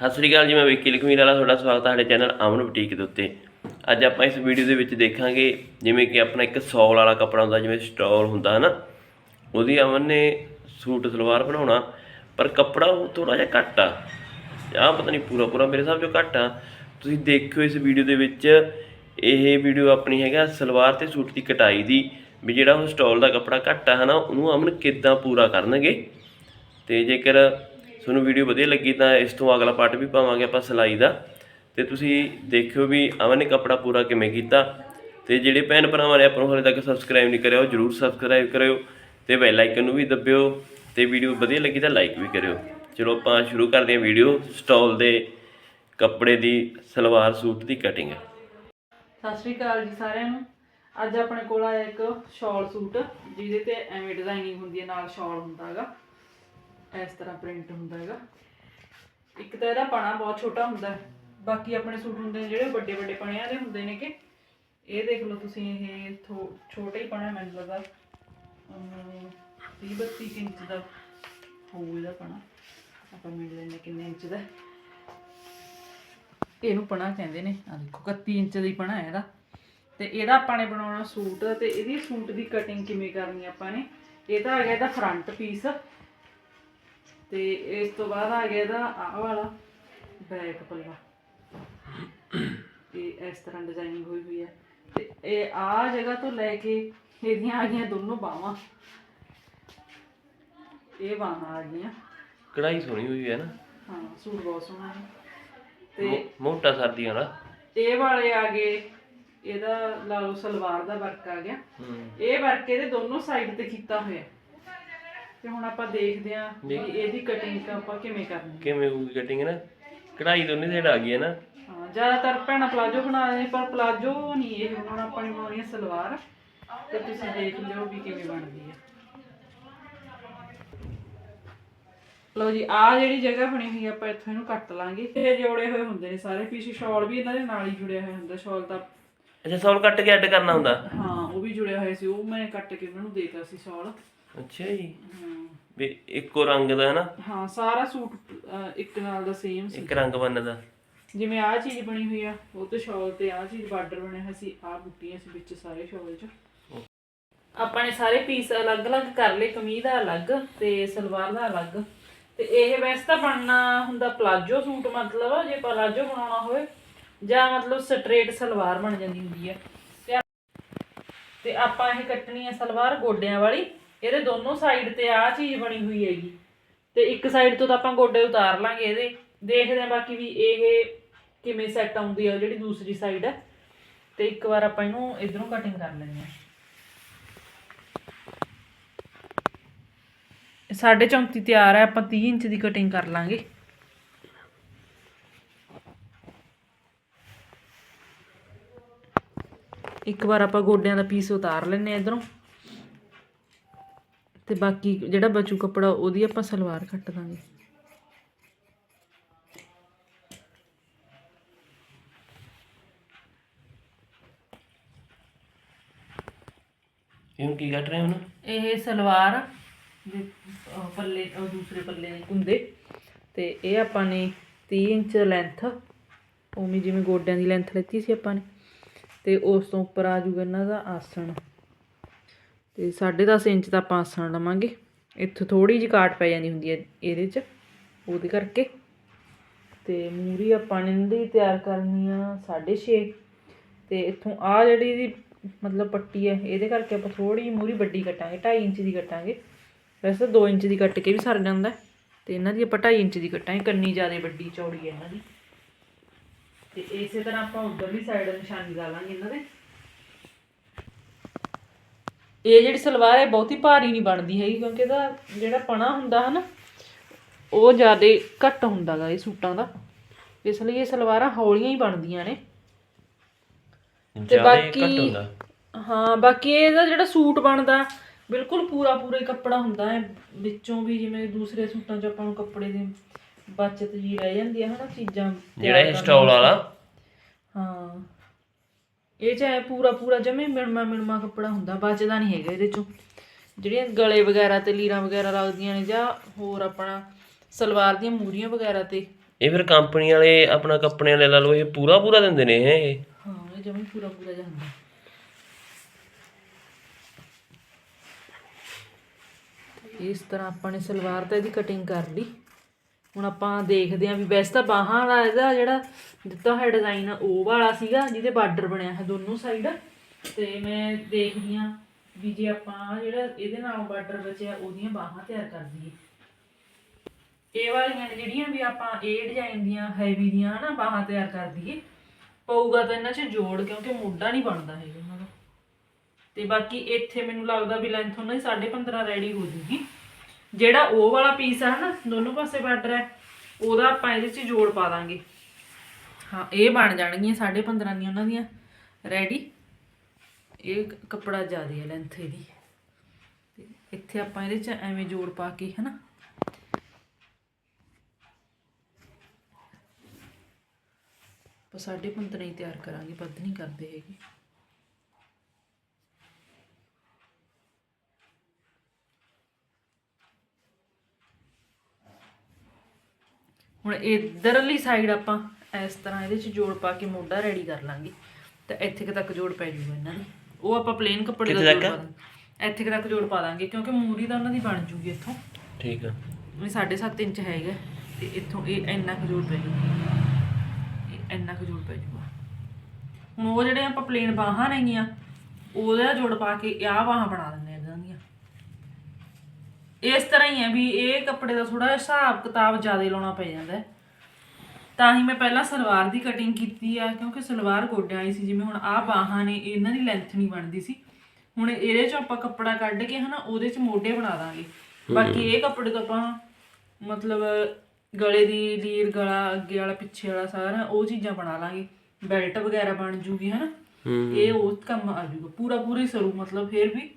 ਸਤਿ ਸ੍ਰੀ ਅਕਾਲ ਜੀ, ਮੈਂ ਵਿੱਕੀ ਲਖਮੀਰ ਵਾਲਾ, ਤੁਹਾਡਾ ਸਵਾਗਤ ਹੈ ਸਾਡੇ ਚੈਨਲ ਅਮਨ ਬੁਟੀਕ ਦੇ ਉੱਤੇ। ਅੱਜ ਆਪਾਂ ਇਸ ਵੀਡੀਓ ਦੇ ਵਿੱਚ ਦੇਖਾਂਗੇ ਜਿਵੇਂ ਕਿ ਆਪਣਾ ਇੱਕ ਸੌਲ ਵਾਲਾ ਕੱਪੜਾ ਹੁੰਦਾ, ਜਿਵੇਂ ਸਟੋਲ ਹੁੰਦਾ ਹੈ ਨਾ ਉਹਦੀ ਅਮਨ ਨੇ ਸੂਟ, ਸਲਵਾਰ ਬਣਾਉਣਾ, ਪਰ ਕੱਪੜਾ ਉਹ ਥੋੜਾ ਜਿਹਾ ਘੱਟ ਆ। ਆਹ ਪਤਾ ਨਹੀਂ ਪੂਰਾ ਪੂਰਾ ਮੇਰੇ ਹਿਸਾਬ ਚੋਂ ਘੱਟ ਆ। ਤੁਸੀਂ ਦੇਖਿਓ ਇਸ ਵੀਡੀਓ ਦੇ ਵਿੱਚ, ਇਹ ਵੀਡੀਓ ਆਪਣੀ ਹੈਗਾ ਸਲਵਾਰ ਤੇ ਸੂਟ ਦੀ ਕਟਾਈ ਦੀ, ਵੀ ਜਿਹੜਾ ਉਹ ਸਟੋਲ ਦਾ ਕੱਪੜਾ ਘੱਟ ਆ, ਹਨਾ? ਉਹਨੂੰ ਅਮਨ ਕਿੱਦਾਂ ਪੂਰਾ ਕਰਨਗੇ? ਤੇ ਜੇਕਰ ਤੁਹਾਨੂੰ ਵੀਡੀਓ ਵਧੀਆ ਲੱਗੀ ਤਾਂ ਇਸ ਤੋਂ ਅਗਲਾ ਪਾਰਟ ਵੀ ਪਾਵਾਂਗੇ ਆਪਾਂ ਸਿਲਾਈ ਦਾ। ਤੇ ਤੁਸੀਂ ਦੇਖਿਓ ਵੀ ਅਮਨ ਨੇ ਕੱਪੜਾ ਪੂਰਾ ਕਿਵੇਂ ਕੀਤਾ। ਤੇ ਜਿਹੜੇ ਭੈਣ ਭਰਾਵਾਂ ਨੇ ਆਪਾਂ ਨੂੰ ਹਾਲੇ ਤੱਕ ਸਬਸਕ੍ਰਾਈਬ ਨਹੀਂ ਕਰਿਆ, ਉਹ ਜਰੂਰ ਸਬਸਕ੍ਰਾਈਬ ਕਰਿਓ ਤੇ ਬੈਲ ਆਈਕਨ ਨੂੰ ਵੀ ਦਬਿਓ ਤੇ ਵੀਡੀਓ ਵਧੀਆ ਲੱਗੀ ਤਾਂ ਲਾਈਕ ਵੀ ਕਰਿਓ। ਚਲੋ ਆਪਾਂ ਸ਼ੁਰੂ ਕਰਦੇ ਹਾਂ ਵੀਡੀਓ ਸਟਾਲ ਦੇ ਕੱਪੜੇ ਦੀ ਸਲਵਾਰ ਸੂਟ ਦੀ ਕਟਿੰਗ ਸਤਿ ਸ਼੍ਰੀ ਅਕਾਲ ਜੀ ਸਾਰਿਆਂ ਨੂੰ। ਅੱਜ ਆਪਣੇ ਕੋਲ ਆਇਆ ਇੱਕ ਸ਼ਾਲ ਸੂਟ, ਜਿਹਦੇ ਤੇ ਐਵੇਂ ਡਿਜ਼ਾਈਨਿੰਗ ਹੁੰਦੀ ਹੈ, ਨਾਲ ਸ਼ਾਲ ਹੁੰਦਾ ਹੈਗਾ। ਇਸ ਤਰ੍ਹਾਂ ਪ੍ਰਿੰਟ ਹੁੰਦਾ ਹੈਗਾ। ਇੱਕ ਤਾਂ ਇਹਦਾ ਪਣਾ ਬਹੁਤ ਛੋਟਾ ਹੁੰਦਾ ਬਾਕੀ ਆਪਣੇ ਸੂਟ ਹੁੰਦੇ ਨੇ ਜਿਹੜੇ ਵੱਡੇ ਵੱਡੇ ਪਣਿਆਂ ਦੇ ਹੁੰਦੇ ਨੇ ਕਿ ਇਹ ਦੇਖ ਲਓ ਤੁਸੀਂ, ਇਹ ਛੋਟਾ ਹੀ ਪਣਾ ਮੈਨੂੰ ਲੱਗਾ 30 32 ਇੰਚ ਦਾ ਹੋਊ ਇਹਦਾ ਪਣਾ। ਆਪਾਂ ਮਿਲ ਲੈਂਦੇ ਕਿੰਨੇ ਇੰਚ ਦਾ। ਹੈ। ਇਹਨੂੰ ਪਣਾ ਕਹਿੰਦੇ ਨੇ ਆ ਦੇਖੋ 31 ਇੰਚ ਦੀ ਪਣਾ ਹੈ ਇਹਦਾ। ਤੇ ਇਹਦਾ ਆਪਾਂ ਨੇ ਬਣਾਉਣਾ ਸੂਟ ਤੇ ਇਹਦੀ ਸੂਟ ਦੀ ਕਟਿੰਗ ਕਿਵੇਂ ਕਰਨੀ ਆਪਾਂ ਨੇ। ਇਹ ਤਾਂ ਆ ਗਿਆ ਇਹਦਾ ਫਰੰਟ ਪੀਸ ਤੇ ਇਸ ਤੋਂ ਬਾਅਦ ਆ ਗਿਆ ਇਹਦਾ ਆਹ ਵਾਲਾ ਬੈਕ ਪੱਲਾ। ਤੇ ਇਸ ਤਰ੍ਹਾਂ ਡਿਜ਼ਾਈਨਿੰਗ ਹੋਈ ਹੋਈ ਹੈ। ਤੇ ਇਹ ਆ ਜਗ੍ਹਾ ਤੋਂ ਲੈ ਕੇ ਇਹਦੀਆਂ ਆ ਗਈਆਂ ਦੋਨੋਂ ਬਾਹਾਂ। ਇਹ ਬਾਹਾਂ ਆ ਗਈਆਂ। ਕਢਾਈ ਸੋਹਣੀ ਹੋਈ ਹੈ ਨਾ। ਹਾਂ ਸੂਟ ਬਹੁਤ ਸੋਹਣਾ ਹੈ। ਤੇ ਮੋ- ਮੋਟਾ ਸਰਦੀਆਂ ਦਾ ਇਹ ਵਾਲੇ ਆ ਗਏ। ਇਹਦਾ ਲਾ ਲਓ ਸਲਵਾਰ ਦਾ ਵਰਕ ਆ ਗਿਆ। ਹੂੰ। ਇਹ ਵਰਕ ਇਹਦੇ ਦੋਨੋਂ ਸਾਈਡ ਤੇ ਕੀਤਾ ਹੋਇਆ। ਤੇ ਹੁਣ ਆਪਾਂ ਦੇਖਦੇ ਆਂ ਵੀ ਇਹਦੀ ਕਟਿੰਗ ਆਪਾਂ ਕਿਵੇਂ ਕਰਨੀ ਕਿਵੇਂ ਹੋਊਗੀ ਕਟਿੰਗ ਨਾ? ਕਢਾਈ ਦੋਨੇ ਸਾਈਡ ਆ ਗਈ ਹੈ ਨਾ। ਹਾਂ ਜ਼ਿਆਦਾਤਰ ਭੈਣਾਂ ਪਲਾਜੋ ਨੇ ਪਰ ਪਲਾਜੋ ਨਹੀਂ ਇਹ। ਹੁਣ ਆਪਾਂ ਨੇ ਬਣਾਉਣੀ ਹੈ ਸਲਵਾਰ। ਤੇ ਤੁਸੀਂ ਦੇਖ ਲਿਓ ਵੀ ਕਿਵੇਂ ਬਣਦੀ ਹੈ। ਲਓ ਜੀ ਆ ਜਿਹੜੀ ਜਗ੍ਹਾ ਬਣੀ ਹੋਈ ਆ, ਆਪਾਂ ਇੱਥੋਂ ਇਹਨੂੰ ਕੱਟ ਲਾਂਗੇ। ਇਹ ਜੋੜੇ ਹੋਏ ਹੁੰਦੇ ਨੇ ਸਾਰੇ ਪੀਸ ਸ਼ਾਲ ਵੀ ਇਹਨਾਂ ਦੇ ਨਾਲ ਹੀ ਜੁੜਿਆ ਹੋਇਆ ਹੁੰਦਾ ਸ਼ਾਲ ਤਾਂ ਅੱਛਾ ਸੌਲ ਕੱਟ ਕੇ ਐਡ ਕਰਨਾ ਹੁੰਦਾ। ਹਾਂ ਉਹ ਵੀ ਜੁੜਿਆ ਹੋਇਆ ਸੀ ਉਹ ਮੈਂ ਕੱਟ ਕੇ ਉਹਨਾਂ ਨੂੰ ਦੇਤਾ ਸੀ ਸ਼ਾਲ। ਅੱਛਾ ਜੀ। ਹਾਂ ਵੀ ਇੱਕੋ ਰੰਗ ਦਾ ਹੈ ਨਾ? ਹਾਂ ਸਾਰਾ ਸੂਟ ਅਹ, ਇੱਕ ਨਾਲ ਦਾ ਸੇਮ ਸੀ। ਇੱਕ ਰੰਗ ਬੰਨਦਾ ਜਿਵੇਂ ਆਹ ਚੀਜ਼ ਬਣੀ ਹੋਈ ਆ ਉਹ ਤੇ ਸ਼ਾਲ ਤੇ ਆਹ ਚੀਜ਼ ਬਾਰਡਰ ਬਣਿਆ ਹੋਇਆ ਸੀ ਆਹ ਬੁੱਟੀਆਂ ਸੀ ਵਿੱਚ ਸਾਰੇ ਸ਼ਾਲ 'ਚ। ਆਪਾਂ ਨੇ ਸਾਰੇ ਪੀਸ ਅਲੱਗ-ਅਲੱਗ ਕਰ ਲਏ ਕਮੀਜ਼ ਦਾ ਅਲੱਗ ਤੇ ਸਲਵਾਰ ਦਾ ਅਲੱਗ। ਤੇ ਇਹ ਵੈਸੇ ਤਾਂ ਬਣਨਾ ਹੁੰਦਾ ਪਲਾਜੋ ਸੂਟ ਮਤਲਬ ਜੇ ਪਲਾਜੋ ਬਣਾਉਣਾ ਹੋਵੇ ਜਾਂ ਮਤਲਬ ਸਟ੍ਰੇਟ ਸਲਵਾਰ ਬਣ ਜਾਂਦੀ ਹੁੰਦੀ ਹੈ ਤੇ ਆਪਾਂ ਇਹ ਕੱਟਣੀ ਹੈ ਸਲਵਾਰ ਗੋਡਿਆਂ ਵਾਲੀ। ਇਹਦੇ ਦੋਨੋਂ ਸਾਈਡ ਤੇ ਆਹ ਚੀਜ਼ ਬਣੀ ਹੋਈ ਹੈਗੀ। ਤੇ ਇੱਕ ਸਾਈਡ ਤੋਂ ਤਾਂ ਆਪਾਂ ਗੋਡੇ ਉਤਾਰ ਲਾਂਗੇ ਇਹਦੇ। ਦੇਖਦੇ ਹਾਂ ਬਾਕੀ ਵੀ ਇਹ ਕਿਵੇਂ ਸੈੱਟ ਆਉਂਦੀ ਹੈ ਜਿਹੜੀ ਦੂਸਰੀ ਸਾਈਡ ਹੈ ਤੇ ਇੱਕ ਵਾਰ ਆਪਾਂ ਇਹਨੂੰ ਇਧਰੋਂ ਕਟਿੰਗ ਕਰ ਲੈਂਦੇ ਹਾਂ। ਸਾਢੇ 34 ਤਿਆਰ ਹੈ ਆਪਾਂ 30 ਇੰਚ ਦੀ ਕਟਿੰਗ ਕਰ ਲਾਂਗੇ। ਇੱਕ ਵਾਰ ਆਪਾਂ ਗੋਡਿਆਂ ਦਾ ਪੀਸ ਉਤਾਰ ਲੈਨੇ ਆ ਇਧਰੋਂ। ਤੇ ਬਾਕੀ ਜਿਹੜਾ ਬਚੂ ਕੱਪੜਾ ਉਹਦੀ ਆਪਾਂ ਸਲਵਾਰ ਕੱਟ ਦਾਂਗੇ। ਇਹਨੂੰ ਕੀ ਕੱਟ ਰਹੇ ਹੋ ਨਾ ਇਹ ਸਲਵਾਰ ਦੇ ਅਹ ਪੱਲੇ ਉਹ ਦੂਸਰੇ ਪੱਲੇ ਦੇ ਕੁੰਦੇ। ਤੇ ਇਹ ਆਪਾਂ ਨੇ 30 ਇੰਚ ਲੈਂਥ ਉਵੇਂ ਜਿਵੇਂ ਗੋਡਿਆਂ ਦੀ ਲੈਂਥ ਲੈਤੀ ਸੀ ਆਪਾਂ ਨੇ। ਤੇ ਉਸ ਤੋਂ ਉੱਪਰ ਆ ਜੂਗਾ ਇਹਨਾਂ ਦਾ ਆਸਣ। ਤੇ 10.5 ਇੰਚ ਦਾ ਆਪਾਂ ਆਸਣ ਲਵਾਂਗੇ। ਇੱਥੋਂ ਥੋੜੀ ਜਿਹੀ ਕਾਟ ਪੈ ਜਾਂਦੀ ਹੁੰਦੀ ਹੈ ਇਹਦੇ 'ਚ, ਉਹਦੇ ਕਰਕੇ। ਤੇ ਮੂਰੀ ਆਪਾਂ ਨੇ ਇਹਦੀ ਤਿਆਰ ਕਰਨੀ ਆ 6.5 ਤੇ ਇੱਥੋਂ ਆ ਜਿਹੜੀ ਇਹਦੀ ਮਤਲਬ ਪੱਟੀ ਹੈ, ਇਹਦੇ ਕਰਕੇ ਆਪਾਂ ਥੋੜੀ ਜਿਹੀ ਮੂਰੀ ਵੱਡੀ ਕੱਟਾਂਗੇ 2.5 ਇੰਚ ਦੀ ਕੱਟਾਂਗੇ। ਵੈਸੇ ਤਾਂ 2 ਇੰਚ ਦੀ ਕੱਟ ਕੇ ਵੀ ਸਰ ਜਾਂਦਾ ਹੈ। ਤੇ ਇਹਨਾਂ ਦੀ ਆਪਾਂ 2.5 ਇੰਚ ਦੀ ਕੱਟਾਂਗੇ, ਕੰਨੀ ਜ਼ਿਆਦਾ ਵੱਡੀ ਚੌੜੀ ਹੈ ਇਹਨਾਂ ਦੀ। ਤੇ ਇਸੇ ਤਰ੍ਹਾਂ ਆਪਾਂ ਉਧਰਲੀ ਸਾਈਡ ਨਿਸ਼ਾਨੀ ਲਾ ਲਾਂਗੇ ਇਹਨਾਂ ਦੇ। ਇਹ ਜਿਹੜੀ ਸਲਵਾਰ ਹੈ ਬਹੁਤੀ ਭਾਰੀ ਨਹੀਂ ਬਣਦੀ ਹੈਗੀ ਕਿਉਂਕਿ ਇਹਦਾ ਜਿਹੜਾ ਪਣਾ ਹੁੰਦਾ ਹੈ ਨਾ ਉਹ ਜ਼ਿਆਦਾ ਘੱਟ ਹੁੰਦਾ ਗਾ ਇਹ ਸੂਟਾਂ ਦਾ। ਇਸ ਲਈ ਇਹ ਸਲਵਾਰਾਂ ਹੌਲੀਆਂ ਹੀ ਬਣਦੀਆਂ ਨੇ। ਤੇ ਬਾਕੀ ਹਾਂ ਬਾਕੀ ਇਹਦਾ ਜਿਹੜਾ ਸੂਟ ਬਣਦਾ ਬਿਲਕੁਲ ਪੂਰਾ ਪੂਰਾ ਹੀ ਕੱਪੜਾ ਹੁੰਦਾ ਹੈ। ਵਿੱਚੋਂ ਵੀ ਜਿਵੇਂ ਦੂਸਰੇ ਸੂਟਾਂ 'ਚ ਆਪਾਂ ਨੂੰ ਕੱਪੜੇ ਦੀ ਬਚਤ ਜੀ ਰਹਿ ਜਾਂਦੀ ਹੈ ਹਨਾ ਚੀਜ਼ਾਂ ਜਿਹੜਾ ਇਹ ਸਟਾਲ ਵਾਲਾ। ਹਾਂ। ਇਹ ਚ ਐ ਪੂਰਾ ਪੂਰਾ ਜਮੇ ਮਿਣਮਾ ਮਿਣਮਾ ਕੱਪੜਾ ਹੁੰਦਾ ਬਚਦਾ ਨਹੀਂ ਹੈਗਾ ਇਹਦੇ ਚੋਂ। ਜਿਹੜੀਆਂ ਗਲੇ ਵਗੈਰਾ ਤੇ ਲੀਰਾਂ ਵਗੈਰਾ ਲੱਗਦੀਆਂ ਨੇ ਜਾਂ ਹੋਰ ਆਪਣਾ ਸਲਵਾਰ ਦੀਆਂ ਮੂਰੀਆਂ ਵਗੈਰਾ ਤੇ। ਇਹ ਫਿਰ ਕੰਪਨੀ ਵਾਲੇ ਆਪਣਾ ਕੱਪੜੇ ਵਾਲੇ ਲਾ ਲਓ ਇਹ ਪੂਰਾ ਪੂਰਾ ਦਿੰਦੇ ਨੇ ਇਹ। ਹਾਂ ਇਹ ਜਮੀ ਪੂਰਾ ਪੂਰਾ ਜਿਹਾ ਹੁੰਦਾ। ਤੇ ਇਸ ਤਰ੍ਹਾਂ ਆਪਾਂ ਨੇ ਸਲਵਾਰ ਤਾਂ ਇਹਦੀ ਕਟਿੰਗ ਕਰ ਲਈ। ਹੁਣ ਆਪਾਂ ਦੇਖਦੇ ਆਂ ਵੀ ਵੈਸੇ ਤਾਂ ਬਾਹਾਂ ਵਾਲਾ ਇਹਦਾ ਜਿਹੜਾ ਦਿੱਤਾ ਹੋਇਆ ਡਿਜ਼ਾਈਨ ਉਹ ਵਾਲਾ ਸੀਗਾ, ਜਿਹਦੇ ਬਾਰਡਰ ਬਣਿਆ ਹੈ ਦੋਨੋਂ ਸਾਈਡ ਤੇ ਮੈਂ ਦੇਖਦੀ ਆਂ ਵੀ ਜੇ ਆਪਾਂ ਜਿਹੜਾ ਇਹਦੇ ਨਾਲ ਬਾਰਡਰ ਬਚਿਆ, ਉਹਦੀਆਂ ਬਾਹਾਂ ਤਿਆਰ ਕਰ ਦਈਏ। ਇਹ ਵਾਲੀਆਂ ਜਿਹੜੀਆਂ ਵੀ ਆਪਾਂ ਇਹ ਡਿਜ਼ਾਈਨ ਦੀਆਂ ਹੈਵੀ ਦੀਆਂ ਹਨਾ, ਬਾਹਾਂ ਤਿਆਰ ਕਰ ਦਈਏ। ਪਊਗਾ ਤਾਂ ਇਹਨਾਂ 'ਚ ਜੋੜ, ਕਿਉਂਕਿ ਮੋਢਾ ਨਹੀਂ ਬਣਦਾ ਹੈਗਾ ਉਹਨਾਂ ਦਾ। ਤੇ ਬਾਕੀ ਇੱਥੇ ਮੈਨੂੰ ਲੱਗਦਾ ਵੀ ਲੈਂਥ ਉਹਨਾਂ ਦੀ 15.5 ਰੈਡੀ ਹੋ ਜੂਗੀ। ਜਿਹੜਾ ਉਹ ਵਾਲਾ ਪੀਸ ਆ ਨਾ ਦੋਨੋਂ ਪਾਸੇ ਬਾਰਡਰ ਹੈ ਉਹਦਾ ਆਪਾਂ ਇਹਦੇ 'ਚ ਜੋੜ ਪਾ ਦਾਂਗੇ। ਹਾਂ, ਇਹ ਬਣ ਜਾਣਗੀਆਂ 15.5 ਦੀਆਂ ਉਹਨਾਂ ਦੀਆਂ। ਰੈਡੀ ਇਹ ਕੱਪੜਾ ਜ਼ਿਆਦਾ ਹੈ ਲੈਂਥ ਇਹਦੀ। ਇੱਥੇ ਆਪਾਂ ਇਹਦੇ 'ਚ ਐਵੇਂ ਜੋੜ ਪਾ ਕੇ, ਹਨਾ। ਆਪਾਂ ਸਾਢੇ 15 ਹੀ ਤਿਆਰ ਕਰਾਂਗੇ ਵੱਧ ਨਹੀਂ ਕਰਦੇ ਹੈਗੇ। ਹੁਣ ਇਧਰਲੀ ਸਾਈਡ ਆਪਾਂ ਇਸ ਤਰ੍ਹਾਂ ਇਹਦੇ 'ਚ ਜੋੜ ਪਾ ਕੇ ਮੋਢਾ ਰੈਡੀ ਕਰ ਲਾਂਗੇ। ਤੇ ਇੱਥੇ ਕੁ ਤੱਕ ਜੋੜ ਪੈ ਜੂਗਾ ਇਹਨਾਂ ਦੀ। ਉਹ ਆਪਾਂ ਪਲੇਨ ਕੱਪੜੇ ਦਾ ਜੋੜ ਤੱਕ? ਪਾ ਦਾਂਗੇ। ਇੱਥੇ ਕੁ ਤੱਕ ਜੋੜ ਪਾ ਦਾਂਗੇ ਕਿਉਂਕਿ ਮੂਰੀ ਤਾਂ ਉਹਨਾਂ ਦੀ ਬਣ ਜੂਗੀ ਇੱਥੋਂ। ਠੀਕ ਆ। ਇਹ 7.5 ਇੰਚ ਹੈਗਾ ਤੇ ਇੱਥੋਂ ਇਹ ਇੰਨਾ ਕੁ ਜੋੜ ਪੈ ਜੂਗਾ। ਇਹ ਇੰਨਾ ਕੁ ਜੋੜ ਪੈ ਜੂਗਾ। ਹੁਣ ਉਹ ਜਿਹੜੇ ਆਪਾਂ ਪਲੇਨ ਬਾਹਾਂ ਨੇਗੀਆਂ ਉਹਦਾ ਜੋੜ ਪਾ ਕੇ ਆਹ ਬਾਹਾਂ ਬਣਾ ਇਸ ਤਰ੍ਹਾਂ ਹੀ ਹੈ ਵੀ ਇਹ ਕੱਪੜੇ ਦਾ ਥੋੜਾ ਹਿਸਾਬ ਕਿਤਾਬ ਜ਼ਿਆਦਾ ਲਾਉਣਾ ਪੈ ਜਾਂਦਾ ਹੈ। ਤਾਂ ਹੀ ਮੈਂ ਪਹਿਲਾਂ ਸਲਵਾਰ ਦੀ ਕਟਿੰਗ ਕੀਤੀ ਆ ਕਿਉਂਕਿ ਸਲਵਾਰ ਗੋਡਿਆਂ ਵਾਲੀ ਸੀ ਜਿਵੇਂ ਹੁਣ ਆਹ ਬਾਹਾਂ ਨੇ ਇਹਨਾਂ ਦੀ ਲੈਂਥ ਨਹੀਂ ਬਣਦੀ ਸੀ। ਹੁਣ ਇਹਦੇ ਚੋਂ ਆਪਾਂ ਕੱਪੜਾ ਕੱਢ ਕੇ ਹਨਾ ਉਹਦੇ ਚ ਮੋਢੇ ਬਣਾ ਦਾਂਗੇ। ਬਾਕੀ ਇਹ ਕੱਪੜੇ ਤੋਂ ਆਪਾਂ ਮਤਲਬ ਗਲੇ ਦੀ ਲੀਰ ਗਲਾ ਅੱਗੇ ਵਾਲਾ ਪਿੱਛੇ ਵਾਲਾ ਸਾਰਾ ਉਹ ਚੀਜ਼ਾਂ ਬਣਾ ਲਾਂਗੇ। ਬੈਲਟ ਵਗੈਰਾ ਬਣ ਜੂਗੀ ਹਨਾ। ਇਹ ਉਹ ਕੰਮ ਆ ਜੂਗਾ ਪੂਰਾ ਪੂਰਾ ਸਰੂ ਮਤਲਬ ਫੇਰ ਵੀ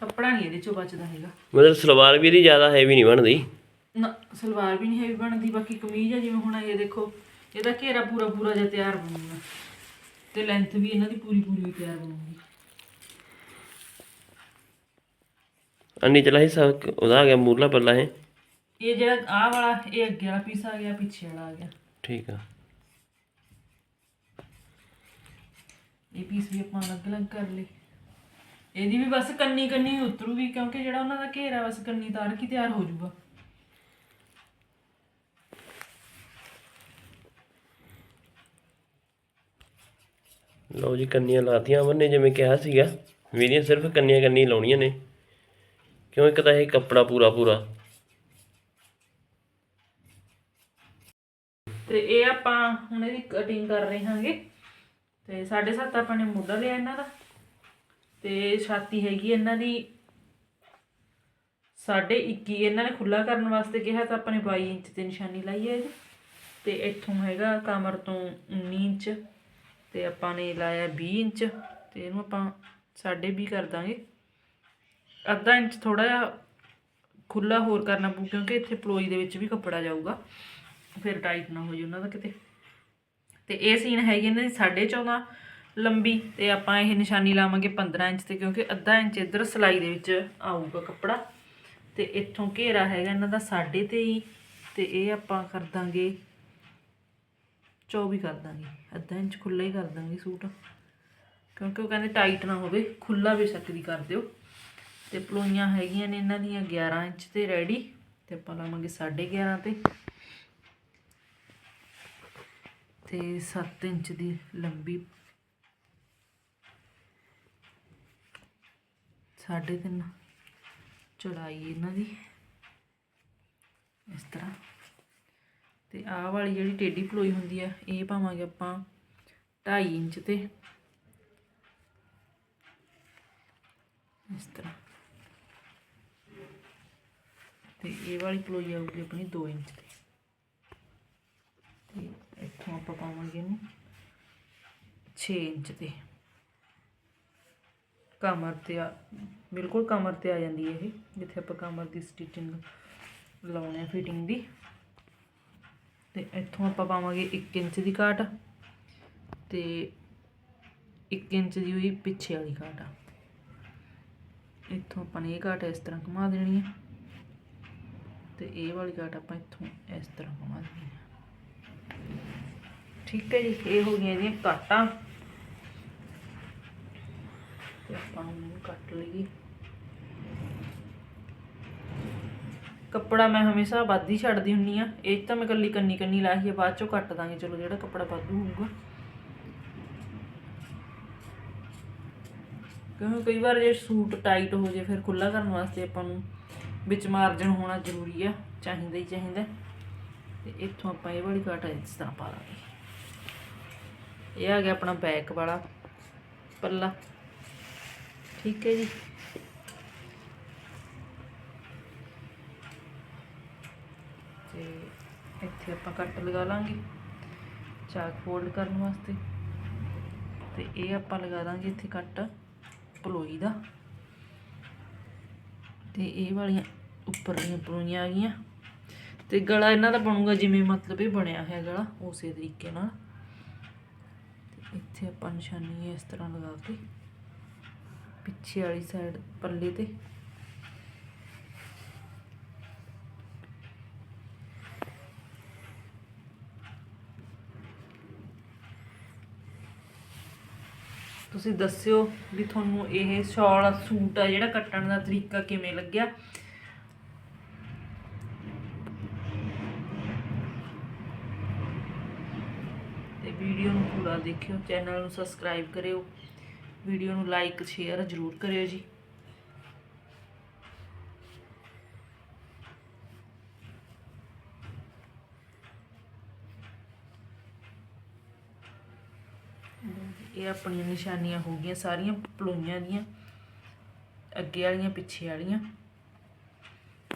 ਕੱਪੜਾ ਨਹੀਂ ਇਹਦੇ ਚੋਂ ਬਚਦਾ ਹੈਗਾ। ਮਤਲਬ ਸਲਵਾਰ ਵੀ ਇਹਦੀ ਜ਼ਿਆਦਾ ਹੈਵੀ ਨਹੀਂ ਬਣਦੀ। ਨਾ ਸਲਵਾਰ ਵੀ ਨਹੀਂ ਹੈਵੀ ਬਣਦੀ ਬਾਕੀ ਕਮੀਜ਼ ਆ ਜਿਵੇਂ ਹੁਣ ਇਹ ਦੇਖੋ ਇਹਦਾ ਘੇਰਾ ਪੂਰਾ ਪੂਰਾ ਜਿਹਾ ਤਿਆਰ ਬਣੂਗਾ। ਤੇ ਲੈਂਥ ਵੀ ਇਹਨਾਂ ਦੀ ਪੂਰੀ ਪੂਰੀ ਤਿਆਰ ਬਣੂਗੀ। ਅੰਨੀ ਚਲਾ ਹਿੱਸਾ ਉਹਦਾ ਆ ਗਿਆ ਮੂਰਲਾ ਪੱਲਾ ਹੈ ਇਹ ਜਿਹੜਾ ਆਹ ਵਾਲਾ ਇਹ ਅੱਗੇ ਵਾਲਾ ਪੀਸ ਆ ਗਿਆ ਪਿੱਛੇ ਵਾਲਾ ਆ ਗਿਆ। ਠੀਕ ਆ। ਇਹ ਪੀਸ ਵੀ ਆਪਾਂ ਅਲੱਗ ਕਰ ਲਏ। ਇਹਦੀ ਵੀ ਬਸ ਕੰਨੀ ਕੰਨੀ ਉਤਰੂਗੀ ਕਿਉਂਕਿ ਜਿਹੜਾ ਉਹਨਾਂ ਦਾ ਘੇਰਾ ਬਸ ਕੰਨੀ ਤਾਰ ਕੇ ਤਿਆਰ ਹੋ ਜਾਊਗਾ। ਲਓ ਜੀ ਕੰਨੀਆਂ ਲਾਤੀਆਂ ਬੰਨੇ ਜਿਵੇਂ ਕਿਹਾ ਸੀਗਾ। ਮੇਰੀਆਂ ਸਿਰਫ ਕੰਨੀਆਂ ਕੰਨੀ ਲਾਉਣੀਆਂ ਨੇ। ਕਿਉਂ ਇੱਕ ਤਾਂ ਇਹ ਕੱਪੜਾ ਪੂਰਾ ਪੂਰਾ। ਤੇ ਇਹ ਆਪਾਂ ਹੁਣ ਇਹਦੀ ਕਟਿੰਗ ਕਰ ਰਹੇ ਹਾਂਗੇ। ਤੇ 7.5 ਆਪਾਂ ਨੇ ਮੋਢਾ ਲਿਆ ਇਹਨਾਂ ਦਾ। ਤੇ ਛਾਤੀ ਹੈਗੀ ਇਹਨਾਂ ਦੀ 21 ਇਹਨਾਂ ਨੇ ਖੁੱਲਾ ਕਰਨ ਵਾਸਤੇ ਕਿਹਾ ਤਾਂ ਆਪਾਂ ਨੇ 22 ਇੰਚ ਤੇ ਨਿਸ਼ਾਨੀ ਲਾਈ ਹੈ ਇਹਦੀ। ਤੇ ਇੱਥੋਂ ਹੈਗਾ ਕਮਰ ਤੋਂ 19 ਇੰਚ ਤੇ ਆਪਾਂ ਨੇ ਲਾਇਆ 20 ਇੰਚ ਤੇ ਇਹਨੂੰ ਆਪਾਂ 20.5 ਕਰ ਦਾਂਗੇ। ਅੱਧਾ ਇੰਚ ਥੋੜਾ ਜਿਹਾ ਖੁੱਲਾ ਹੋਰ ਕਰਨਾ ਪਊ ਕਿਉਂਕਿ ਇੱਥੇ ਪਲੋਈ ਦੇ ਵਿੱਚ ਵੀ ਕੱਪੜਾ ਜਾਊਗਾ। ਫਿਰ ਟਾਈਟ ਨਾ ਹੋ ਜੇ ਉਹਨਾਂ ਦਾ ਕਿਤੇ। ਤੇ ਇਹ ਸੀਨ ਹੈਗੀ ਇਹਨਾਂ ਦੀ 14.5 ਲੰਬੀ ਤੇ ਆਪਾਂ ਇਹ ਨਿਸ਼ਾਨੀ ਲਾਵਾਂਗੇ 15 ਇੰਚ ਤੇ, ਕਿਉਂਕਿ ਅੱਧਾ ਇੰਚ ਇੱਧਰ ਸਲਾਈ ਦੇ ਵਿੱਚ ਆਊਗਾ ਕੱਪੜਾ। ਤੇ ਇੱਥੋਂ ਘੇਰਾ ਹੈਗਾ ਇਹਨਾਂ ਦਾ 23.5 ਤੇ ਇਹ ਆਪਾਂ ਕਰ ਦਾਂਗੇ 24 ਕਰ ਦਾਂਗੇ। ਅੱਧਾ ਇੰਚ ਖੁੱਲਾ ਹੀ ਕਰ ਦਾਂਗੇ ਸੂਟ, ਕਿਉਂਕਿ ਉਹ ਕਹਿੰਦੇ ਟਾਈਟ ਨਾ ਹੋਵੇ ਖੁੱਲਾ ਬੇਸ਼ੱਕ ਦੀ ਕਰ ਦਿਓ। ਤੇ ਪਲੋਈਆਂ ਹੈਗੀਆਂ ਨੇ ਇਹਨਾਂ ਦੀਆਂ 11 ਇੰਚ ਤੇ ਰੈਡੀ ਤੇ ਆਪਾਂ ਲਾਵਾਂਗੇ 11.5 ਤੇ। ਤੇ 7 ਇੰਚ ਦੀ ਲੰਬੀ ਸਾਢੇ ਤਿੰਨ ਚੜਾਈ ਇਹਨਾਂ ਦੀ। ਇਸ ਤਰ੍ਹਾਂ। ਤੇ ਆਹ ਵਾਲੀ ਜਿਹੜੀ ਟੇਢੀ ਪਲੋਈ ਹੁੰਦੀ ਆ, ਇਹ ਪਾਵਾਂਗੇ ਆਪਾਂ 2.5 ਇੰਚ ਤੇ। ਇਸ ਤਰ੍ਹਾਂ। ਤੇ ਇਹ ਵਾਲੀ ਪਲੋਈ ਆਊਗੀ ਆਪਣੀ 2 ਇੰਚ ਤੇ। ਤੇ ਇੱਥੋਂ ਆਪਾਂ ਪਾਵਾਂਗੇ ਇਹਨੂੰ 6 ਇੰਚ ਤੇ। ਕਮਰ ਤੇ ਆ, ਬਿਲਕੁਲ ਕਮਰ ਤੇ ਆ ਜਾਂਦੀ ਹੈ ਇਹ, ਜਿੱਥੇ ਆਪਾਂ ਕਮਰ ਦੀ ਸਟਿਚਿੰਗ ਲਾਉਣੇ ਆ ਫਿਟਿੰਗ ਦੀ। ਤੇ ਇੱਥੋਂ ਆਪਾਂ ਪਾਵਾਂਗੇ 1 ਇੰਚ ਦੀ ਕਾਟ ਤੇ 1 ਇੰਚ ਦੀ ਹੋਈ ਪਿੱਛੇ ਵਾਲੀ ਕਾਟ ਆ। ਇੱਥੋਂ ਆਪਾਂ ਨੇ ਇਹ ਕਾਟ ਇਸ ਤਰ੍ਹਾਂ ਘੁਮਾ ਦੇਣੀ ਹੈ ਤੇ ਇਹ ਵਾਲੀ ਕਾਟ ਆਪਾਂ ਇੱਥੋਂ ਇਸ ਤਰ੍ਹਾਂ ਘੁਮਾ ਦੇਣੀ ਹੈ। ਠੀਕ ਹੈ ਜੀ, ਇਹ ਹੋ ਗਈਆਂ ਇਹਦੀਆਂ ਕਾਟਾਂ ਤੇ ਆਪਾਂ ਨੂੰ ਇਹਨੂੰ ਕੱਟ ਲਈਏ। ਕੱਪੜਾ ਮੈਂ ਹਮੇਸ਼ਾ ਵੱਧ ਹੀ ਛੱਡਦੀ ਹੁੰਨੀ ਆ। ਇਹ ਤਾਂ ਮੈਂ ਕੱਲੀ ਕੰਨੀ ਕੰਨੀ ਲਾਹੀ ਆ ਬਾਅਦ ਚੋਂ ਕੱਟ ਦਾਂਗੇ। ਚਲੋ, ਜਿਹੜਾ ਕੱਪੜਾ ਵਾਧੂ ਹੋਊਗਾ। ਕਿਉਂਕਿ ਕਈ ਵਾਰ ਜੇ ਸੂਟ ਟਾਈਟ ਹੋ ਜੇ, ਫਿਰ ਖੁੱਲਾ ਕਰਨ ਵਾਸਤੇ ਆਪਾਂ ਨੂੰ ਵਿੱਚ ਮਾਰਜਨ ਹੋਣਾ ਜ਼ਰੂਰੀ ਆ। ਚਾਹੀਦਾ ਹੀ ਚਾਹੀਦਾ। ਤੇ ਇੱਥੋਂ ਆਪਾਂ ਇਹ ਵਾਲੀ ਕਾਟ ਇਸ ਤਰ੍ਹਾਂ ਪਾ ਦਾਂਗੇ ਇਹ ਆ ਗਿਆ ਆਪਣਾ ਬੈਕ ਵਾਲਾ ਪੱਲਾ। ਠੀਕ ਹੈ ਜੀ। ਤੇ ਇੱਥੇ ਆਪਾਂ ਕੱਟ ਲਗਾ ਲਾਂਗੇ ਚਾਕ ਫੋਲਡ ਕਰਨ ਵਾਸਤੇ। ਤੇ ਇਹ ਆਪਾਂ ਲਗਾ ਦਾਂਗੇ ਇੱਥੇ ਕੱਟ ਪਲੋਈ ਦਾ। ਤੇ ਇਹ ਵਾਲੀਆਂ ਉੱਪਰਲੀਆਂ ਪਲੋਈਆਂ ਆ ਗਈਆਂ। ਤੇ ਗਲਾ ਇਹਨਾਂ ਦਾ ਬਣੂਗਾ ਜਿਵੇਂ ਮਤਲਬ ਇਹ ਬਣਿਆ ਹੈ ਗਲਾ, ਉਸੇ ਤਰੀਕੇ ਨਾਲ। ਇੱਥੇ ਆਪਾਂ ਨਿਸ਼ਾਨੀ ਇਸ ਤਰ੍ਹਾਂ ਲਗਾ ਕੇ ਪਿੱਛੇ ਵਾਲੀ ਸਾਈਡ ਪੱਲੇ ਤੇ। ਤੁਸੀਂ ਦੱਸਿਓ ਵੀ ਤੁਹਾਨੂੰ ਇਹ ਸ਼ਾਲ ਸੂਟ ਆ ਜਿਹੜਾ ਕੱਟਣ ਦਾ ਤਰੀਕਾ ਕਿਵੇਂ ਲੱਗਿਆ? ਤੇ ਵੀਡੀਓ ਨੂੰ ਪੂਰਾ ਦੇਖਿਓ ਚੈਨਲ ਨੂੰ ਸਬਸਕ੍ਰਾਈਬ ਕਰਿਓ। ਵੀਡੀਓ ਨੂੰ ਲਾਈਕ, ਸ਼ੇਅਰ ਜ਼ਰੂਰ ਕਰਿਓ ਜੀ। ਇਹ ਆਪਣੀਆਂ ਨਿਸ਼ਾਨੀਆਂ ਹੋ ਗਈਆਂ, ਸਾਰੀਆਂ ਪਲੋਈਆਂ ਦੀਆਂ, ਅੱਗੇ ਵਾਲੀਆਂ, ਪਿੱਛੇ ਵਾਲੀਆਂ।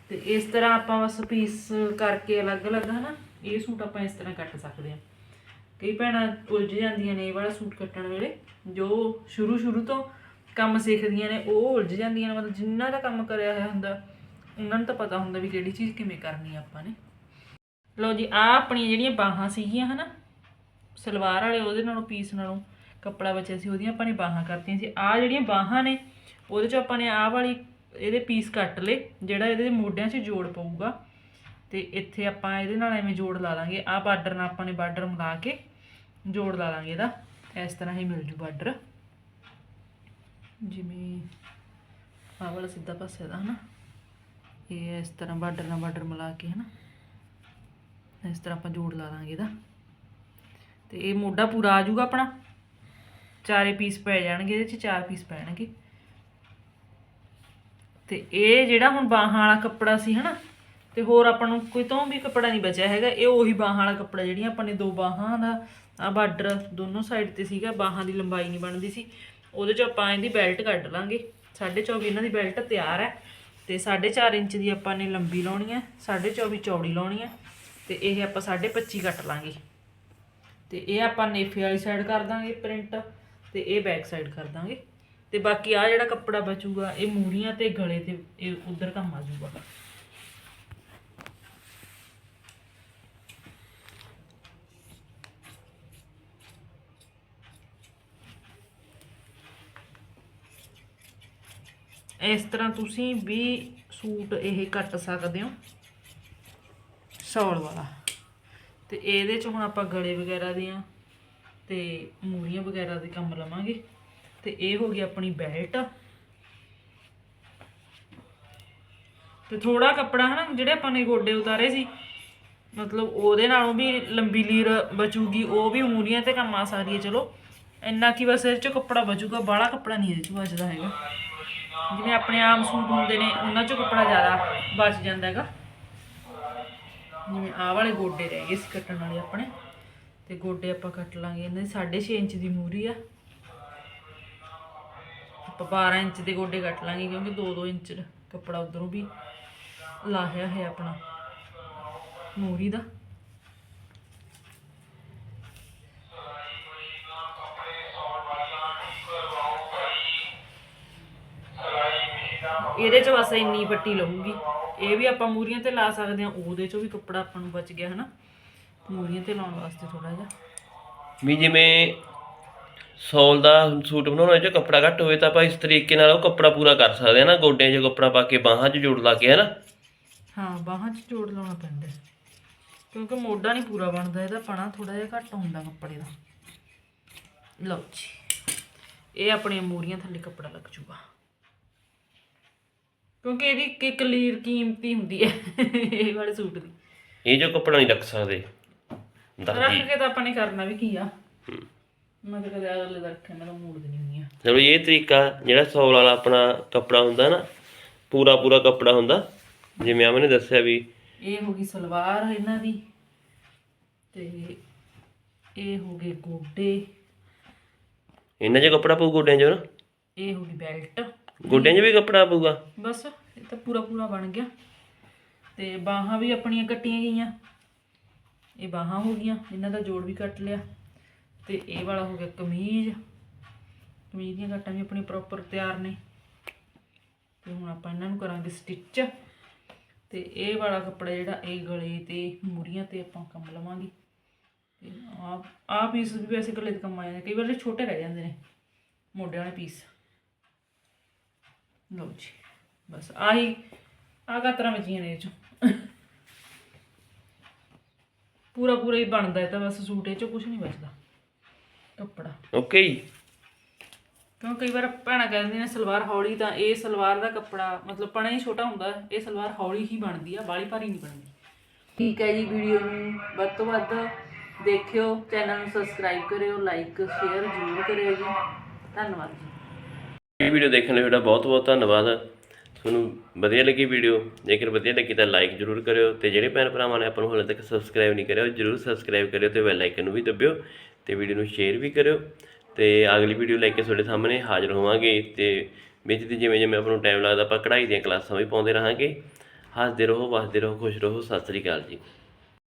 ਤੇ ਇਸ ਤਰ੍ਹਾਂ ਆਪਾਂ ਬਸ ਪੀਸ ਕਰਕੇ ਅਲੱਗ-ਅਲੱਗ, ਹਨਾ? ਇਹ ਸੂਟ ਆਪਾਂ ਇਸ ਤਰ੍ਹਾਂ ਕੱਟ ਸਕਦੇ ਹਾਂ। ਕਈ ਭੈਣਾਂ ਉਲਝ ਜਾਂਦੀਆਂ ਨੇ ਇਹ ਵਾਲਾ ਸੂਟ ਕੱਟਣ ਵੇਲੇ। ਜੋ ਸ਼ੁਰੂ ਸ਼ੁਰੂ ਤੋਂ ਕੰਮ ਸਿੱਖਦੀਆਂ ਨੇ, ਉਹ ਉਲਝ ਜਾਂਦੀਆਂ ਨੇ, ਮਤਲਬ ਜਿੰਨਾ ਦਾ ਕੰਮ ਕਰਿਆ ਹੋਇਆ ਹੁੰਦਾ, ਉਹਨਾਂ ਨੂੰ ਤਾਂ ਪਤਾ ਹੁੰਦਾ ਵੀ ਕਿਹੜੀ ਚੀਜ਼ ਕਿਵੇਂ ਕਰਨੀ ਆ ਆਪਾਂ ਨੇ। ਲਓ ਜੀ ਆ ਆਪਣੀਆਂ ਜਿਹੜੀਆਂ ਬਾਹਾਂ ਸੀਗੀਆਂ, ਹਨਾ? ਸਲਵਾਰ ਵਾਲੇ, ਉਹਦੇ ਨਾਲੋਂ, ਪੀਸ ਨਾਲੋਂ ਕੱਪੜਾ ਬਚਿਆ ਸੀ, ਉਹਦੀਆਂ ਆਪਾਂ ਨੇ ਬਾਹਾਂ ਕਰਤੀਆਂ ਸੀ। ਆ ਜਿਹੜੀਆਂ ਬਾਹਾਂ ਨੇ, ਉਹਦੇ ਚ ਆਪਾਂ ਨੇ ਆਹ ਵਾਲੀ, ਇਹਦੇ ਪੀਸ ਕੱਟ ਲਏ, ਜਿਹੜਾ ਇਹਦੇ ਮੋਢਿਆਂ 'ਚ ਜੋੜ ਪਊਗਾ। ਤੇ ਇੱਥੇ ਆਪਾਂ ਇਹਦੇ ਨਾਲ ਐਵੇਂ ਜੋੜ ਲਾ ਲਾਂਗੇ। ਆਹ ਬਾਰਡਰ ਨਾਲ ਆਪਾਂ ਨੇ ਬਾਰਡਰ ਮਿਲਾ ਕੇ ਜੋੜ ਲਾ ਲਾਂਗੇ ਇਹਦਾ। ਇਸ ਤਰ੍ਹਾਂ ਹੀ ਮਿਲ ਜੂ ਬਾਰਡਰ। ਜਿਵੇਂ ਆਹ ਵਾਲਾ ਸਿੱਧਾ ਪਾਸੇ ਦਾ, ਹਨਾ? ਇਹ ਇਸ ਤਰ੍ਹਾਂ ਬਾਰਡਰ ਨਾਲ ਬਾਰਡਰ ਮਿਲਾ ਕੇ, ਹਨਾ? ਇਸ ਤਰ੍ਹਾਂ ਆਪਾਂ ਜੋੜ ਲਾ ਲਾਂਗੇ ਇਹਦਾ। ਤੇ ਇਹ ਮੋਢਾ ਪੂਰਾ ਆ ਜਾਊਗਾ ਆਪਣਾ। ਚਾਰੇ ਪੀਸ ਪੈ ਜਾਣਗੇ, ਇਹਦੇ ਚ ਚਾਰ ਪੀਸ ਪੈਣਗੇ। ਤੇ ਇਹ ਜਿਹੜਾ ਹੁਣ ਬਾਹਾਂ ਵਾਲਾ ਕੱਪੜਾ ਸੀ, ਹਨਾ? ਤੇ ਹੋਰ ਆਪਾਂ ਨੂੰ ਕੋਈ ਤੋਂ ਵੀ ਕੱਪੜਾ ਨਹੀਂ ਬਚਿਆ ਹੈਗਾ। ਇਹ ਉਹੀ ਬਾਹਾਂ ਵਾਲਾ ਕੱਪੜਾ, ਜਿਹੜੀਆਂ ਆਪਾਂ ਨੇ ਦੋ ਬਾਹਾਂ ਦਾ ਆ ਬਾਰਡਰ ਦੋਨੋਂ ਸਾਈਡ ਤੇ ਸੀਗਾ, ਬਾਹਾਂ ਦੀ ਲੰਬਾਈ ਨਹੀਂ ਬਣਦੀ ਸੀ। ਉਹਦੇ ਚ ਆਪਾਂ ਇਹਦੀ ਬੈਲਟ ਕੱਢ ਲਾਂਗੇ। 24.5 ਇਹਨਾਂ ਦੀ ਬੈਲਟ ਤਿਆਰ ਹੈ। ਤੇ 4.5 ਇੰਚ ਦੀ ਆਪਾਂ ਨੇ ਲੰਬੀ ਲਾਉਣੀ ਹੈ 24.5 ਚੌੜੀ ਲਾਉਣੀ ਹੈ, ਤੇ ਇਹ ਆਪਾਂ 25 ਕੱਟ ਲਾਂਗੇ। ਤੇ ਇਹ ਆਪਾਂ ਨੇਫੇ ਵਾਲੀ ਸਾਈਡ ਕਰ ਦਾਂਗੇ ਪ੍ਰਿੰਟ ਤੇ ਇਹ ਬੈਕ ਸਾਈਡ ਕਰ ਦਾਂਗੇ। ਤੇ ਬਾਕੀ ਆ ਜਿਹੜਾ ਕੱਪੜਾ ਬਚੂਗਾ, ਇਹ ਮੂਰੀਆਂ ਤੇ ਗਲੇ ਤੇ, ਇਹ ਉਧਰ ਕੰਮ ਆ ਜਾਊਗਾ। ਇਸ ਤਰ੍ਹਾਂ ਤੁਸੀਂ ਵੀ ਸੂਟ ਇਹ ਕੱਟ ਸਕਦੇ ਹੋ। ਸੌਲ ਵਾਲਾ। ਤੇ ਇਹਦੇ ਚ ਹੁਣ ਆਪਾਂ ਗਲੇ ਵਗੈਰਾ ਦੀਆਂ ਤੇ ਮੂਰੀਆਂ ਵਗੈਰਾ ਦੇ ਕੰਮ ਲਵਾਂਗੇ। ਤੇ ਇਹ ਹੋ ਗਈ ਆਪਣੀ ਬੈਲਟ। ਤੇ ਥੋੜਾ ਕੱਪੜਾ ਹਨਾ, ਜਿਹੜੇ ਆਪਾਂ ਨੇ ਗੋਡੇ ਉਤਾਰੇ ਸੀ, ਮਤਲਬ ਉਹਦੇ ਨਾਲੋਂ ਵੀ ਲੰਬੀ ਲੀਰ ਬਚੂਗੀ, ਉਹ ਵੀ ਮੂਰੀਆਂ ਤੇ ਕੰਮ ਆ ਸਕਦੀ ਹੈ ਚਲੋ। ਇੰਨਾ ਕੀ ਬਸ ਇਹਦੇ ਚ ਕੱਪੜਾ ਬਚੂਗਾ, ਬਾਹਲਾ ਕੱਪੜਾ ਨਹੀਂ ਇਹਦੇ ਚ ਬਚਦਾ ਹੈਗਾ। ਜਿਵੇਂ ਆਪਣੇ ਆਮ ਸੂਟ ਹੁੰਦੇ ਨੇ, ਉਹਨਾਂ ਚੋਂ ਕੱਪੜਾ ਜ਼ਿਆਦਾ ਬਚ ਜਾਂਦਾ ਹੈਗਾ। ਜਿਵੇਂ ਆਹ ਵਾਲੇ ਗੋਡੇ ਰਹਿ ਗਏ ਸੀ ਕੱਟਣ ਵਾਲੇ ਆਪਣੇ, ਤੇ ਗੋਡੇ ਆਪਾਂ ਕੱਟ ਲਾਂਗੇ। ਇਹਨਾਂ ਦੀ 6.5 ਇੰਚ ਦੀ ਮੂਰੀ ਆ। ਆਪਾਂ 12 ਇੰਚ ਦੇ ਗੋਡੇ ਕੱਟ ਲਾਂਗੇ, ਕਿਉਂਕਿ 2-2 ਇੰਚ ਕੱਪੜਾ ਉਧਰੋਂ ਵੀ ਲਾਹਿਆ ਹੈ ਆਪਣਾ ਮੂਰੀ ਦਾ। ਇਹਦੇ ਚ ਬਸ ਇੰਨੀ ਪੱਟੀ ਲਊਗੀ। ਇਹ ਵੀ ਆਪਾਂ ਮੂਰੀਆਂ ਤੇ ਲਾ ਸਕਦੇ ਹਾਂ ਉਹਦੇ ਚੋਂ ਵੀ ਕੱਪੜਾ ਆਪਾਂ ਨੂੰ ਬਚ ਗਿਆ ਹਨਾ। ਮੂਰੀਆਂ ਤੇ ਲਾਉਣ ਵਾਸਤੇ ਥੋੜਾ ਜਿਹਾ। ਵੀ ਜਿਵੇਂ ਸੌਲ ਦਾ ਸੂਟ ਬਣਾਉਣਾ ਚ ਕੱਪੜਾ ਘੱਟ ਹੋਵੇ ਤਾਂ ਆਪਾਂ ਇਸ ਤਰੀਕੇ ਨਾਲ ਉਹ ਕੱਪੜਾ ਪੂਰਾ ਕਰ ਸਕਦੇ ਹਾਂ ਨਾ। ਗੋਡਿਆਂ 'ਚ ਕੱਪੜਾ ਪਾ ਕੇ ਬਾਹਾਂ 'ਚ ਜੋੜ ਲਾ ਕੇ ਹੈ ਨਾ ਹਾਂ ਬਾਹਾਂ 'ਚ ਜੋੜ ਲਾਉਣਾ ਪੈਂਦਾ। ਕਿਉਂਕਿ ਮੋਢਾ ਨਹੀਂ ਪੂਰਾ ਬਣਦਾ ਇਹਦਾ ਪਣਾ ਥੋੜਾ ਜਿਹਾ ਘੱਟ ਹੁੰਦਾ ਕੱਪੜੇ ਦਾ। ਲਓ ਜੀ ਇਹ ਆਪਣੀਆਂ ਮੂਰੀਆਂ ਥੱਲੇ ਕੱਪੜਾ ਲੱਗ ਜੂਗਾ। ਕਿਉਂਕਿ ਇਹਦੀ ਇੱਕ ਕਲੀਰ ਕੀਮਤੀ ਹੁੰਦੀ ਹੈ ਇਹ ਵਾਲੇ ਸੂਟ ਦੀ। ਇਹ ਜੋ ਕੱਪੜਾ ਨਹੀਂ ਰੱਖ ਸਕਦੇ ਰੱਖ ਕੇ ਤਾਂ ਆਪਾਂ ਨੇ ਕਰਨਾ ਵੀ ਕੀ ਆ? ਮੈਂ ਤਾਂ ਕਦੇ ਅਗਲੇ ਦਾ ਰੱਖਿਆ ਮੈਂ ਤਾਂ ਮੂਡ ਦੀ ਨਹੀਂ ਹੁੰਦੀ ਆ। ਚਲੋ ਇਹ ਤਰੀਕਾ ਜਿਹੜਾ ਸੌਲ ਵਾਲਾ ਆਪਣਾ ਕੱਪੜਾ ਹੁੰਦਾ ਨਾ ਪੂਰਾ ਪੂਰਾ ਕੱਪੜਾ ਹੁੰਦਾ ਜਿਵੇਂ ਆਮਨੇ ਨੇ ਦੱਸਿਆ ਵੀ ਇਹ ਹੋ ਗਈ ਸਲਵਾਰ ਇਹਨਾਂ ਦੀ ਤੇ ਇਹ ਹੋ ਗਏ ਗੋਡੇ। ਇਹਨਾਂ 'ਚ ਕੱਪੜਾ ਪਊ ਗੋਡਿਆਂ 'ਚ ਨਾ ਇਹ ਹੋ ਗਈ ਬੈਲਟ। ਗੋਡਿਆਂ 'ਚ ਵੀ ਕੱਪੜਾ ਪਊਗਾ? ਬਸ, ਇਹ ਤਾਂ ਪੂਰਾ ਪੂਰਾ ਬਣ ਗਿਆ। ਤੇ ਬਾਹਾਂ ਵੀ ਆਪਣੀਆਂ ਕੱਟੀਆਂ ਗਈਆਂ। ਇਹ ਬਾਹਾਂ ਹੋ ਗਈਆਂ, ਇਹਨਾਂ ਦਾ ਜੋੜ ਵੀ ਕੱਟ ਲਿਆ। ਤੇ ਇਹ ਵਾਲਾ ਹੋ ਗਿਆ ਕਮੀਜ਼। ਕਮੀਜ਼ ਦੀਆਂ ਕੱਟਾਂ ਵੀ ਆਪਣੀ ਪ੍ਰੋਪਰ ਤਿਆਰ ਨੇ। ਤੇ ਹੁਣ ਆਪਾਂ ਇਹਨਾਂ ਨੂੰ ਕਰਾਂਗੇ ਸਟਿਚ ਤੇ ਇਹ ਵਾਲਾ ਕੱਪੜਾ ਜਿਹੜਾ, ਇਹ ਗਲੇ ਤੇ ਮੂਰੀਆਂ ਤੇ ਆਪਾਂ ਕੰਮ ਲਵਾਂਗੇ। ਤੇ ਆ ਆ ਪੀਸ ਵੀ ਵੈਸੇ ਗਲੇ ਤੇ ਕੰਮ ਆ ਜਾਂਦੇ ਕਈ ਵਾਰ ਛੋਟੇ ਰਹਿ ਜਾਂਦੇ ਨੇ ਮੋਢੇ ਵਾਲੇ ਪੀਸ ਲਓ ਜੀ ਬਸ ਆਹੀ ਆ ਕਾਤਰਾਂ ਵੱਜੀਆਂ ਨੇ ਇਹ ਚੋਂ। ਪੂਰਾ ਪੂਰਾ ਹੀ ਬਣਦਾ ਹੈ ਤਾਂ ਬਸ ਸੂਟ ਇਹ ਚੋਂ ਕੁਝ ਨਹੀਂ ਬਚਦਾ। ਕੱਪੜਾ। ਓਕੇ ਜੀ। ਕਿਉਂ ਕਈ ਵਾਰ ਭੈਣਾਂ ਕਹਿੰਦੀਆਂ ਨੇ ਸਲਵਾਰ ਹੌਲੀ ਤਾਂ ਇਹ ਸਲਵਾਰ ਦਾ ਕੱਪੜਾ ਮਤਲਬ ਪਣਾ ਹੀ ਛੋਟਾ ਹੁੰਦਾ ਹੈ, ਇਹ ਸਲਵਾਰ ਹੌਲੀ ਹੀ ਬਣਦੀ ਆ ਬਾਲੀ ਭਾਰੀ ਨਹੀਂ ਬਣਦੀ। ਠੀਕ ਹੈ ਜੀ ਵੀਡੀਓ ਨੂੰ ਵੱਧ ਤੋਂ ਵੱਧ ਦੇਖਿਓ ਚੈਨਲ ਨੂੰ ਸਬਸਕ੍ਰਾਈਬ ਕਰਿਓ ਲਾਈਕ ਸ਼ੇਅਰ ਜ਼ਰੂਰ ਕਰਿਓ ਜੀ। ਧੰਨਵਾਦ ਜੀ। ਇਹ ਵੀਡੀਓ ਦੇਖਣ ਲਈ ਤੁਹਾਡਾ ਬਹੁਤ ਬਹੁਤ ਧੰਨਵਾਦ। ਤੁਹਾਨੂੰ ਵਧੀਆ ਲੱਗੀ ਵੀਡੀਓ, ਜੇਕਰ ਵਧੀਆ ਲੱਗੀ ਤਾਂ ਲਾਈਕ ਜ਼ਰੂਰ ਕਰਿਓ ਤੇ ਜਿਹੜੇ ਭੈਣ ਭਰਾਵਾਂ ਨੇ ਆਪਾਂ ਨੂੰ ਹਾਲੇ ਤੱਕ ਸਬਸਕ੍ਰਾਈਬ ਨਹੀਂ ਕਰਿਆ, ਉਹ ਜ਼ਰੂਰ ਸਬਸਕ੍ਰਾਈਬ ਕਰਿਓ ਤੇ ਬੈਲ ਆਈਕਨ ਨੂੰ ਵੀ ਦਬਿਓ ਤੇ ਵੀਡੀਓ ਨੂੰ ਸ਼ੇਅਰ ਵੀ ਕਰਿਓ ਤੇ ਅਗਲੀ ਵੀਡੀਓ ਲੈ ਕੇ ਤੁਹਾਡੇ ਸਾਹਮਣੇ ਹਾਜ਼ਰ ਹੋਵਾਂਗੇ ਤੇ ਵਿੱਚ ਦੀ ਜਿਵੇਂ ਜਿਵੇਂ ਆਪਾਂ ਨੂੰ ਟਾਈਮ ਲੱਗਦਾ ਆਪਾਂ ਕਢਾਈ ਦੀਆਂ ਕਲਾਸਾਂ ਵੀ ਪਾਉਂਦੇ ਰਹਾਂਗੇ। ਹੱਸਦੇ ਰਹੋ, ਵਸਦੇ ਰਹੋ, ਖੁਸ਼ ਰਹੋ, ਸਤਿ ਸ੍ਰੀ ਅਕਾਲ ਜੀ।